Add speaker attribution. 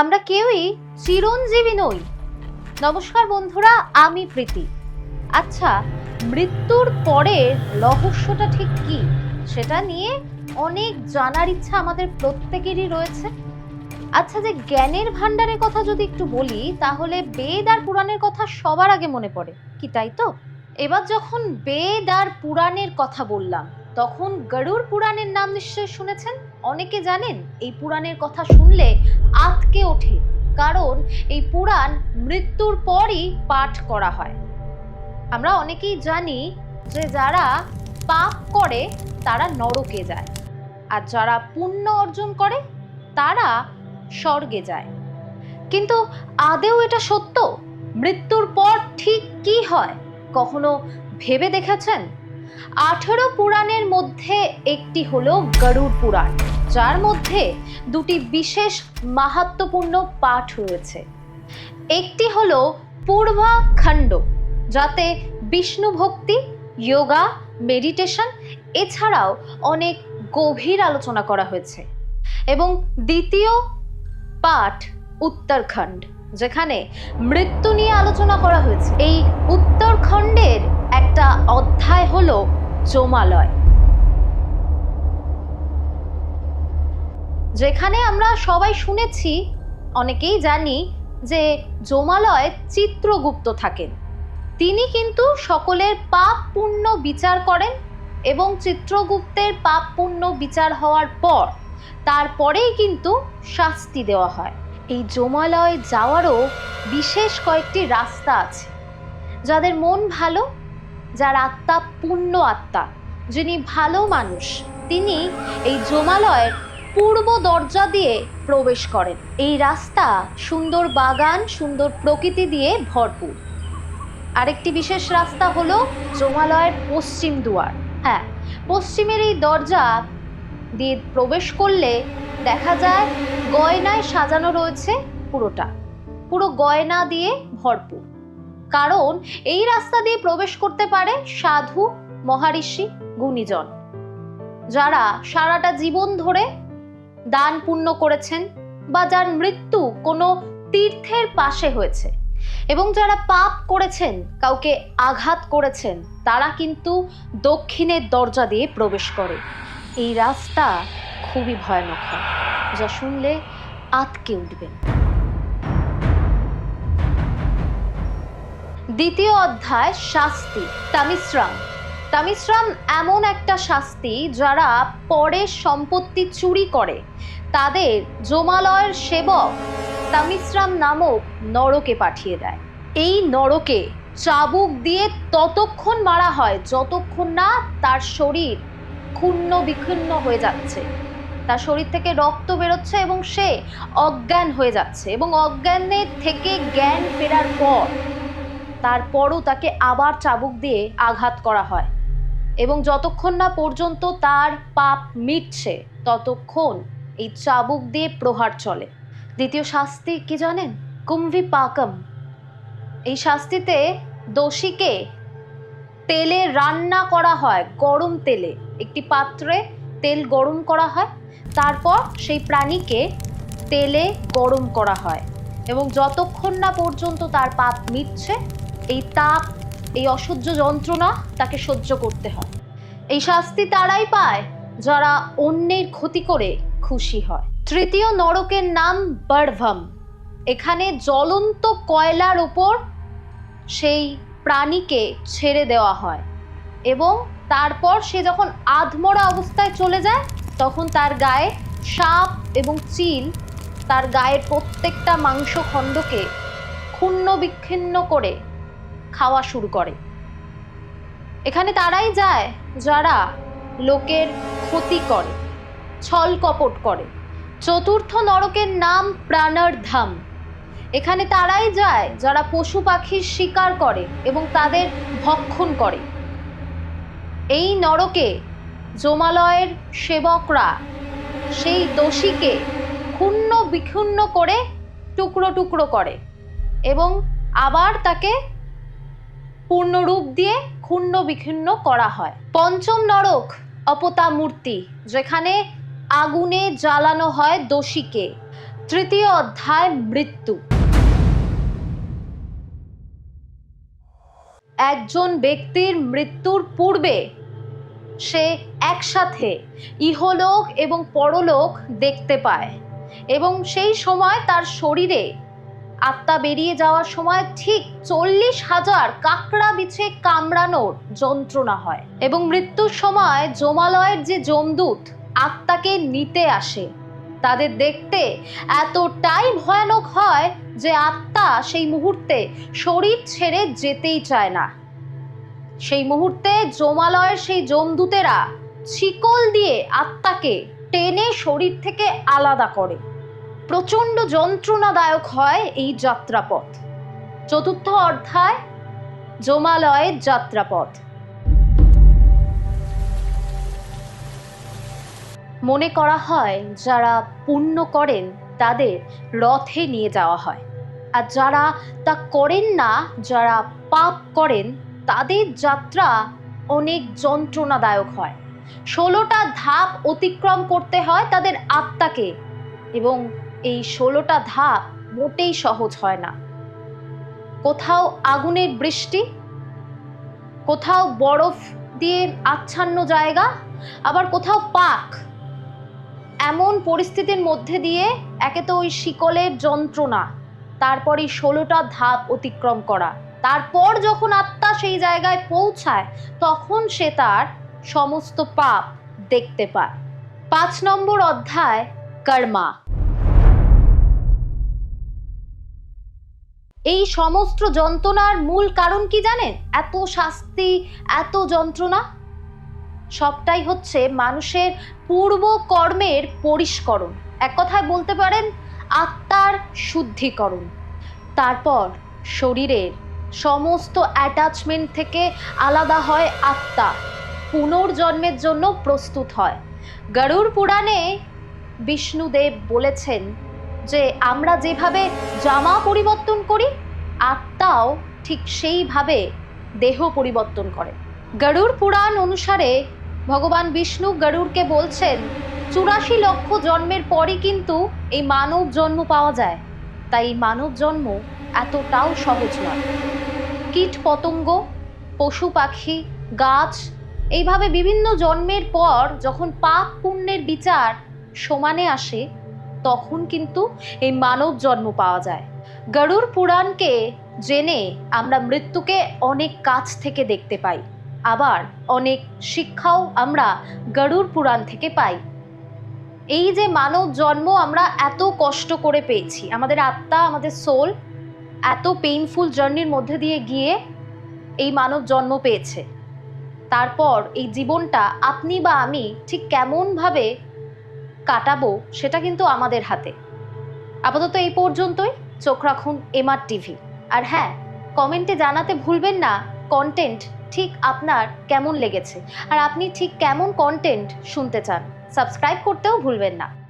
Speaker 1: আমরা কেউই চিরঞ্জীবী নই। নমস্কার বন্ধুরা, আমি প্রীতি। আচ্ছা মৃত্যুর পরের রহস্যটা ঠিক কি? সেটা নিয়ে অনেক জানার ইচ্ছা আমাদের প্রত্যেকেরই রয়েছে। আচ্ছা যে জ্ঞানের ভান্ডারের কথা যদি একটু বলি, তাহলে বেদ আর পুরাণের কথা সবার আগে মনে পড়ে। কি তাই তো? এবার যখন বেদ আর পুরাণের কথা বললাম তখন গরুড় পুরাণের নাম নিশ্চয়ই শুনেছেন? অনেকে জানেন এই পুরাণের কথা শুনলে আতকে ওঠে, কারণ এই পুরাণ মৃত্যুর পরই পাঠ করা হয়। আমরা অনেকেই জানি যে যারা পাপ করে, তারা নরকে যায়। আর যারা পুণ্য অর্জন করে, তারা স্বর্গে যায়। কিন্তু আদেও এটা সত্য? মৃত্যুর পর ঠিক কি হয়? কখনো ভেবে দেখেছেন? আঠেরো পুরাণের মধ্যে একটি হলো গরুড় পুরাণ, যার মধ্যে দুটি বিশেষ মাহাত্মপূর্ণ পাঠ রয়েছে। একটি হলো পূর্বাখণ্ড, যাতে বিষ্ণু ভক্তি, যোগা, মেডিটেশন এছাড়াও অনেক গভীর আলোচনা করা হয়েছে। এবং দ্বিতীয় পাঠ উত্তরখণ্ড, যেখানে মৃত্যু নিয়ে আলোচনা করা হয়েছে। এই উত্তরখণ্ডের একটা অধ্যায় হলো জমালয়। যেখানে আমরা সবাই শুনেছি, অনেকেই জানি যে জমালয় চিত্রগুপ্ত থাকেন। তিনি কিন্তু সকলের পাপ পুণ্য বিচার করেন এবং চিত্রগুপ্তের পাপ পুণ্য বিচার হওয়ার পর তারপরেই কিন্তু শাস্তি দেওয়া হয়। এই জমালয় যাওয়ারও বিশেষ কয়েকটি রাস্তা আছে, যাদের মন ভালো যার আত্মা পূর্ণ আত্মা, যিনি ভালো মানুষ, তিনি এই জমালয়ের পূর্ব দরজা দিয়ে প্রবেশ করেন। এই রাস্তা সুন্দর বাগান, সুন্দর প্রকৃতি দিয়ে ভরপুর। আরেকটি বিশেষ রাস্তা হলো জমালয়ের পশ্চিম দুয়ার। হ্যাঁ পশ্চিমের এই দরজা দিয়ে প্রবেশ করলে দেখা যায় গয়নায় সাজানো রয়েছে পুরোটা। পুরো গয়না দিয়ে ভরপুর। কারণ এই রাস্তা দিয়ে প্রবেশ করতে পারে সাধু, মহারিষি, গুণীজন, যারা সারাটা জীবন ধরে দান পুণ্য করেছেন বা যার মৃত্যু কোনো তীর্থের পাশে হয়েছে। এবং যারা পাপ করেছেন, কাউকে আঘাত করেছেন, তারা কিন্তু দক্ষিণের দরজা দিয়ে প্রবেশ করে। এই রাস্তা খুবই ভয়ানক হয়, যা শুনলে আতকে উঠবেন। দ্বিতীয় অধ্যায়, শাস্তি, তামিশ্রাম। তামিশ্রাম এমন একটা শাস্তি যারা পরে সম্পত্তি চুরি করে। তাদের জমালয়ের সেবক তামিশ্রাম নামক নরকে পাঠিয়ে দেয়। এই নরকে চাবুক দিয়ে ততক্ষণ মারা হয়, যতক্ষণ না তার শরীর ক্ষুণ্ণ বিক্ষুণ্ণ হয়ে যাচ্ছে। তার শরীর থেকে রক্ত বেরোচ্ছে এবং সে অজ্ঞান হয়ে যাচ্ছে এবং অজ্ঞানের থেকে জ্ঞান ফেরার পর তারপরও তাকে আবার চাবুক দিয়ে আঘাত করা হয়। এবং যতক্ষণ না পর্যন্ত তার পাপ মিটছে, ততক্ষণ এই চাবুক দিয়ে প্রহার চলে। দ্বিতীয় শাস্তি কি জানেন? কুম্ভি পাকম। এই শাস্তিতে দোষীকে তেলে রান্না করা হয়, গরম তেলে। একটি পাত্রে তেল গরম করা হয়, তারপর সেই প্রাণীকে তেলে গরম করা হয়। এবং যতক্ষণ না পর্যন্ত তার পাপ মিটছে এই তাপ, এই অসহ্য যন্ত্রণা তাকে সহ্য করতে হয়। এই শাস্তি তারাই পায় যারা অন্যের ক্ষতি করে খুশি হয়। তৃতীয় নরকের নাম বার্ভম এখানে জ্বলন্ত কয়লার ওপর সেই প্রাণীকে ছেড়ে দেওয়া হয় এবং তারপর সে যখন আধমরা অবস্থায় চলে যায়, তখন তার গায়ে সাপ এবং চিল, তার গায়ের প্রত্যেকটা মাংসখণ্ডকে ক্ষুণ্ণ বিচ্ছিন্ন করে খাওয়া শুরু করে। এখানে তারাই যায় যারা লোকের ক্ষতি করে, ছল কপট করে। চতুর্থ নরকের নাম প্রাণার ধাম এখানে তারাই যায় যারা পশু পাখির শিকার করে এবং তাদের ভক্ষণ করে। এই নরকে জমালয়ের সেবকরা সেই দোষীকে ক্ষুণ্ণ বিক্ষুণ্ণ করে টুকরো টুকরো করে এবং আবার তাকে পূর্ণরূপ দিয়ে ক্ষুণ্ণ বিক্ষুণ্ণ করা হয়। পঞ্চম নরক অপতা মূর্তি যেখানে আগুনে জ্বালানো হয় দোষীকে। তৃতীয় অধ্যায়, মৃত্যু। একজন ব্যক্তির মৃত্যুর পূর্বে সে একসাথে ইহলোক এবং পরলোক দেখতে পায় এবং সেই সময় তার শরীরে আত্মা বেরিয়ে যাওয়ার সময় ঠিক চল্লিশ হাজার কাঁকড়া বিছে কামড়ানোর যন্ত্রণা হয়। এবং মৃত্যুর সময় জমালয়ের যে জমদূত আত্মাকে নিতে আসে। তাদের দেখতে এতটাই ভয়ানক হয় যে আত্মা সেই মুহূর্তে শরীর ছেড়ে যেতেই চায় না। সেই মুহূর্তে জমালয়ের সেই যমদূতেরা শিকল দিয়ে আত্মাকে টেনে শরীর থেকে আলাদা করে। প্রচণ্ড যন্ত্রণাদায়ক হয় এই যাত্রাপথ। চতুর্থ অধ্যায়, জমালয়ের যাত্রাপথ। মনে করা হয়, যারা পুণ্য করেন, তাদের রথে নিয়ে যাওয়া হয়। আর যারা তা করেন না, যারা পাপ করেন, তাদের যাত্রা অনেক যন্ত্রণাদায়ক হয়। ষোলোটা ধাপ অতিক্রম করতে হয় তাদের আত্মাকে এবং এই ষোলোটা ধাপ মোটেই সহজ হয় না। কোথাও আগুনের বৃষ্টি, কোথাও বরফ দিয়ে আচ্ছন্ন জায়গা, আবার কোথাও পাক। এমন পরিস্থিতির মধ্যে দিয়ে একে তো ওই শিকলের যন্ত্রণা, তারপরে ষোলোটা ধাপ অতিক্রম করা। তারপর যখন আত্মা সেই জায়গায় পৌঁছায়, তখন সে তার সমস্ত পাপ দেখতে পায়। পাঁচ নম্বর অধ্যায়, কর্মা। এই সমস্ত যন্ত্রণার মূল কারণ কি জানেন? এত শাস্তি, এত যন্ত্রণা? সবটাই হচ্ছে মানুষের পূর্ব কর্মের পরিষ্করণ। এক কথায় বলতে পারেন, আত্মার শুদ্ধিকরণ। তারপর শরীরের সমস্ত অ্যাটাচমেন্ট থেকে আলাদা হয় আত্মা। পুনর্জন্মের জন্য প্রস্তুত হয়। গরুড় পুরাণে বিষ্ণুদেব বলেছেন যে আমরা যেভাবে জামা পরিবর্তন করি, আত্মাও ঠিক সেইভাবে দেহ পরিবর্তন করে। গরুড় পুরাণ অনুসারে ভগবান বিষ্ণু গরুড়কে বলছেন, চুরাশি লক্ষ জন্মের পরই কিন্তু এই মানব জন্ম পাওয়া যায়। তাই মানব জন্ম এতটাও সহজ নয়। কীট পতঙ্গ, পশু পাখি, গাছ, এইভাবে বিভিন্ন জন্মের পর যখন পাপ পুণ্যের বিচার সমানে আসে তখন কিন্তু এই মানব জন্ম পাওয়া যায়। গরুড় পুরাণকে জেনে আমরা মৃত্যুকে অনেক কাছ থেকে দেখতে পাই। আবার অনেক শিক্ষাও আমরা গরুড় পুরাণ থেকে পাই। এই যে মানব জন্ম আমরা এত কষ্ট করে পেয়েছি, আমাদের আত্মা, আমাদের সোল এত পেইনফুল জার্নির মধ্যে দিয়ে গিয়ে এই মানব জন্ম পেয়েছে। তারপর এই জীবনটা আপনি বা আমি ঠিক কেমনভাবে কাটাবো সেটা কিন্তু আমাদের হাতে। আপাতত এই পর্যন্তই। চোখ রাখুন এমআর টিভি। আর হ্যাঁ কমেন্টে জানাতে ভুলবেন না কন্টেন্ট ঠিক আপনার কেমন লেগেছে। আর আপনি ঠিক কেমন কন্টেন্ট শুনতে চান সাবস্ক্রাইব করতেও ভুলবেন না।